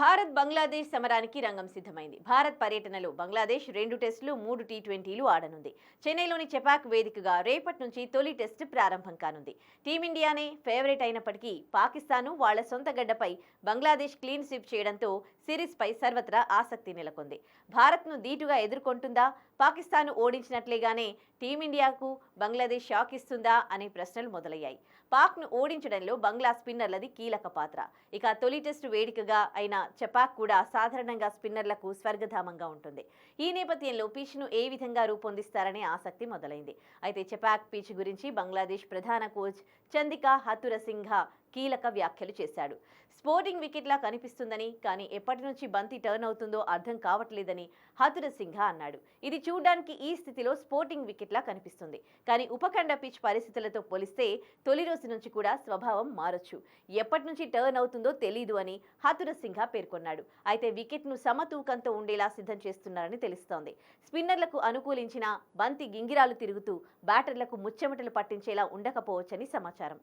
భారత్ బంగ్లాదేశ్ సమరానికి రంగం సిద్ధమైంది. భారత్ పర్యటనలో బంగ్లాదేశ్ రెండు టెస్టులు మూడు టీ ట్వంటీలు ఆడనుంది. చెన్నైలోని చెపాక్ వేదికగా రేపటి నుంచి తొలి టెస్టు ప్రారంభం కానుంది. టీమిండియానే ఫేవరెట్ అయినప్పటికీ పాకిస్తాను వాళ్ళ సొంత గడ్డపై బంగ్లాదేశ్ క్లీన్ స్వీప్ చేయడంతో సిరీస్పై సర్వత్రా ఆసక్తి నెలకొంది. భారత్ను ధీటుగా ఎదుర్కొంటుందా? పాకిస్తాన్ ఓడించినట్లేగానే టీమిండియాకు బంగ్లాదేశ్ షాక్ ఇస్తుందా? అనే ప్రశ్నలు మొదలయ్యాయి. పాక్ను ఓడించడంలో బంగ్లా స్పిన్నర్లది కీలక పాత్ర. ఇక తొలి టెస్టు వేడికగా అయిన చపాక్ కూడా సాధారణంగా స్పిన్నర్లకు స్వర్గధామంగా ఉంటుంది. ఈ నేపథ్యంలో పిచ్ను ఏ విధంగా రూపొందిస్తారనే ఆసక్తి మొదలైంది. అయితే చపాక్ పిచ్ గురించి బంగ్లాదేశ్ ప్రధాన కోచ్ చందికా హతురసింఘ కీలక వ్యాఖ్యలు చేశాడు. స్పోర్టింగ్ వికెట్లా కనిపిస్తుందని కానీ ఎప్పటి నుంచి బంతి టర్న్ అవుతుందో అర్థం కావట్లేదని హతుర సింఘ అన్నాడు. ఇది చూడ్డానికి ఈ స్థితిలో స్పోర్టింగ్ వికెట్లా కనిపిస్తుంది. కానీ ఉపఖండ పిచ్ పరిస్థితులతో పోలిస్తే తొలి రోజు నుంచి కూడా స్వభావం మారొచ్చు. ఎప్పటి నుంచి టర్న్ అవుతుందో తెలీదు అని హతుర సింఘ పేర్కొన్నాడు. అయితే వికెట్ను సమతూకంతో ఉండేలా సిద్ధం చేస్తున్నారని తెలుస్తోంది. స్పిన్నర్లకు అనుకూలించిన బంతి గింగిరాలు తిరుగుతూ బ్యాటర్లకు ముచ్చెమటలు పట్టించేలా ఉండకపోవచ్చని సమాచారం.